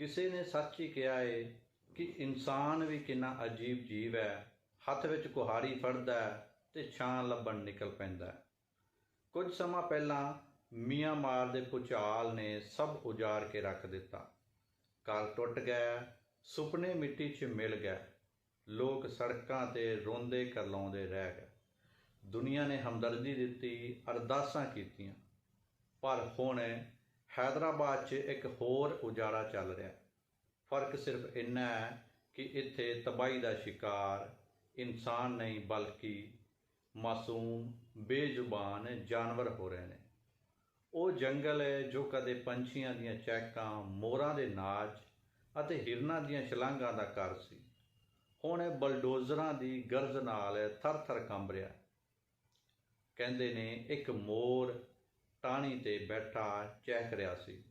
ਕਿਸੇ ਨੇ ਸੱਚ ਹੀ ਕਿਹਾ ਏ ਕਿ ਇਨਸਾਨ ਵੀ ਕਿੰਨਾ ਅਜੀਬ ਜੀਵ ਹੈ, ਹੱਥ ਵਿੱਚ ਕੁਹਾੜੀ ਫੜਦਾ ਹੈ ਤੇ ਛਾਂ ਲੱਭਣ ਨਿਕਲ ਪੈਂਦਾ ਕੁਝ ਸਮਾਂ ਪਹਿਲਾਂ ਮੀਆਂ ਮਾਰ ਦੇ ਭੁਚਾਲ ਨੇ ਸਭ ਉਜਾੜ ਕੇ ਰੱਖ ਦਿੱਤਾ। ਘਰ ਟੁੱਟ ਗਿਆ, ਸੁਪਨੇ ਮਿੱਟੀ 'ਚ ਮਿਲ ਗਏ ਲੋਕ ਸੜਕਾਂ ਤੇ ਰੋਂਦੇ ਕਰਲਾਉਂਦੇ ਰਹਿ ਗਏ। ਦੁਨੀਆ ਨੇ ਹਮਦਰਦੀ ਦਿੱਤੀ, ਅਰਦਾਸਾਂ ਕੀਤੀਆਂ। ਪਰ ਹੁਣ ਹੈਦਰਾਬਾਦ 'ਚ ਇੱਕ ਹੋਰ ਉਜਾੜਾ ਚੱਲ ਰਿਹਾ। ਫ਼ਰਕ ਸਿਰਫ ਇੰਨਾ ਹੈ ਕਿ ਇੱਥੇ ਤਬਾਹੀ ਦਾ ਸ਼ਿਕਾਰ ਇਨਸਾਨ ਨਹੀਂ, ਬਲਕਿ ਮਾਸੂਮ, ਬੇਜ਼ੁਬਾਨ ਜਾਨਵਰ ਹੋ ਰਹੇ ਨੇ। ਉਹ ਜੰਗਲ ਹੈ ਜੋ ਕਦੇ ਪੰਛੀਆਂ ਦੀਆਂ ਚਹਿਕਾਂ ਮੋਰਾਂ ਦੇ ਨਾਚ ਅਤੇ ਹਿਰਨਾਂ ਦੀਆਂ ਛਲਾਂਗਾਂ ਦਾ ਘਰ ਸੀ। ਹੁਣ ਇਹ ਬਲਡੋਜ਼ਰਾਂ ਦੀ ਗਰਜ ਨਾਲ ਥਰ-ਥਰ ਕੰਬ ਰਿਹਾ। ਕਹਿੰਦੇ ਨੇ, ਇੱਕ ਮੋਰ ਟਾਹਣੀ ਤੇ ਬੈਠਾ ਚਹਿਕ ਰਿਹਾ ਸੀ,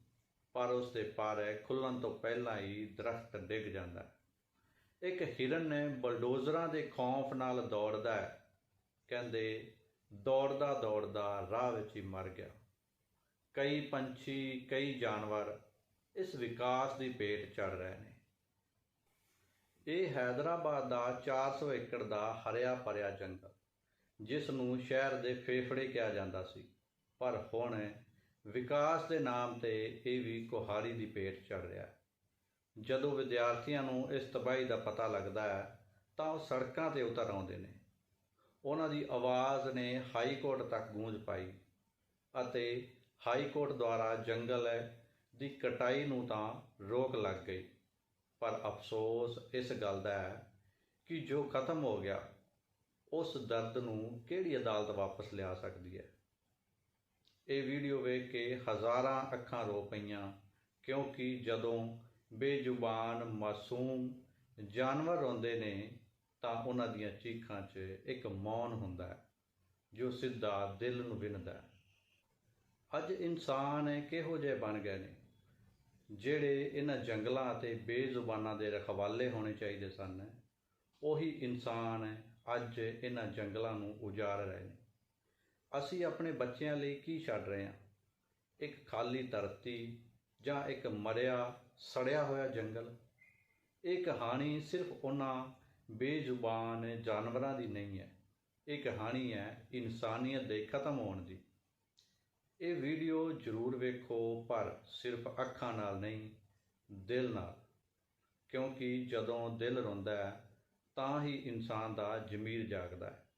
ਪਰ ਉਸ ਦੇ ਪਰ ਖੁੱਲਣ ਤੋਂ ਪਹਿਲਾਂ ਹੀ ਦਰਖਤ ਡਿੱਗ ਜਾਂਦਾ ਹੈ। ਇੱਕ ਹਿਰਨ ਨੇ ਬਲਡੋਜ਼ਰਾਂ ਦੇ ਖੌਫ ਨਾਲ ਦੌੜਦਾ ਹੈ। ਕਹਿੰਦੇ, ਦੌੜਦਾ ਦੌੜਦਾ ਰਾਹ ਵਿੱਚ ਹੀ ਮਰ ਗਿਆ। ਕਈ ਪੰਛੀ, ਕਈ ਜਾਨਵਰ ਇਸ ਵਿਕਾਸ ਦੀ ਪੇਟ ਚੜ ਰਹੇ ਨੇ। ਇਹ ਹੈਦਰਾਬਾਦ ਦਾ 400 ਏਕੜ ਦਾ ਹਰਿਆ ਭਰਿਆ ਜੰਗਲ, ਜਿਸ ਨੂੰ ਸ਼ਹਿਰ ਦੇ ਫੇਫੜੇ ਕਿਹਾ ਜਾਂਦਾ ਸੀ। ਪਰ ਹੁਣ ਵਿਕਾਸ ਦੇ ਨਾਮ ਤੇ ਇਹ ਵੀ ਕੁਹਾੜੀ ਦੀ ਪੇਟ ਚੜ ਰਿਹਾ ਹੈ। ਜਦੋਂ ਵਿਦਿਆਰਥੀਆਂ ਨੂੰ ਇਸ ਤਬਾਹੀ ਦਾ ਪਤਾ ਲੱਗਦਾ ਹੈ, ਤਾਂ ਉਹ ਸੜਕਾਂ ਤੇ ਉਤਰ ਆਉਂਦੇ ਨੇ। ਉਹਨਾਂ ਦੀ ਆਵਾਜ਼ ਨੇ ਹਾਈ ਕੋਰਟ ਤੱਕ ਗੂੰਜ ਪਾਈ ਅਤੇ ਹਾਈ ਕੋਰਟ ਦੁਆਰਾ ਜੰਗਲ ਦੀ ਕਟਾਈ ਨੂੰ ਤਾਂ ਰੋਕ ਲੱਗ ਗਈ। ਪਰ ਅਫਸੋਸ ਇਸ ਗੱਲ ਦਾ ਹੈ ਕਿ ਜੋ ਖਤਮ ਹੋ ਗਿਆ, ਉਸ ਦਰਦ ਨੂੰ ਕਿਹੜੀ ਅਦਾਲਤ ਵਾਪਸ ਲਿਆ ਸਕਦੀ ਹੈ? ਇਹ ਵੀਡੀਓ ਵੇਖ ਕੇ ਹਜ਼ਾਰਾਂ ਅੱਖਾਂ ਰੋ ਪਈਆਂ, ਕਿਉਂਕਿ ਜਦੋਂ ਬੇਜ਼ੁਬਾਨ ਮਾਸੂਮ ਜਾਨਵਰ ਰੋਂਦੇ ਨੇ, ਤਾਂ ਉਹਨਾਂ ਦੀਆਂ ਚੀਖਾਂ 'ਚ ਇੱਕ ਮੌਨ ਹੁੰਦਾ ਹੈ, ਜੋ ਸਿੱਧਾ ਦਿਲ ਨੂੰ ਵਿੰਨਦਾ ਹੈ। ਅੱਜ ਇਨਸਾਨ ਕਿਹੋ ਜਿਹੇ ਬਣ ਗਏ ਨੇ, ਜਿਹੜੇ ਇਹਨਾਂ ਜੰਗਲਾਂ ਅਤੇ ਬੇਜ਼ੁਬਾਨਾਂ ਦੇ ਰਖਵਾਲੇ ਹੋਣੇ ਚਾਹੀਦੇ ਸਨ, ਉਹੀ ਇਨਸਾਨ ਅੱਜ ਇਹਨਾਂ ਜੰਗਲਾਂ ਨੂੰ ਉਜਾੜ ਰਹੇ ਨੇ। ਅਸੀਂ ਆਪਣੇ ਬੱਚਿਆਂ ਲਈ ਕੀ ਛੱਡ ਰਹੇ ਹਾਂ? ਇੱਕ ਖਾਲੀ ਧਰਤੀ ਜਾਂ ਇੱਕ ਮਰਿਆ, ਸੜਿਆ ਹੋਇਆ ਜੰਗਲ? ਇਹ ਕਹਾਣੀ ਸਿਰਫ ਉਹਨਾਂ ਬੇਜ਼ੁਬਾਨ ਜਾਨਵਰਾਂ ਦੀ ਨਹੀਂ ਹੈ। ਇਹ ਕਹਾਣੀ ਹੈ ਇਨਸਾਨੀਅਤ ਦੇ ਖਤਮ ਹੋਣ ਦੀ। ਇਹ ਵੀਡੀਓ ਜ਼ਰੂਰ ਵੇਖੋ, ਪਰ ਸਿਰਫ ਅੱਖਾਂ ਨਾਲ ਨਹੀਂ, ਦਿਲ ਨਾਲ। ਕਿਉਂਕਿ ਜਦੋਂ ਦਿਲ ਰੋਂਦਾ ਹੈ, ਤਾਂ ਹੀ ਇਨਸਾਨ ਦਾ ਜ਼ਮੀਰ ਜਾਗਦਾ ਹੈ।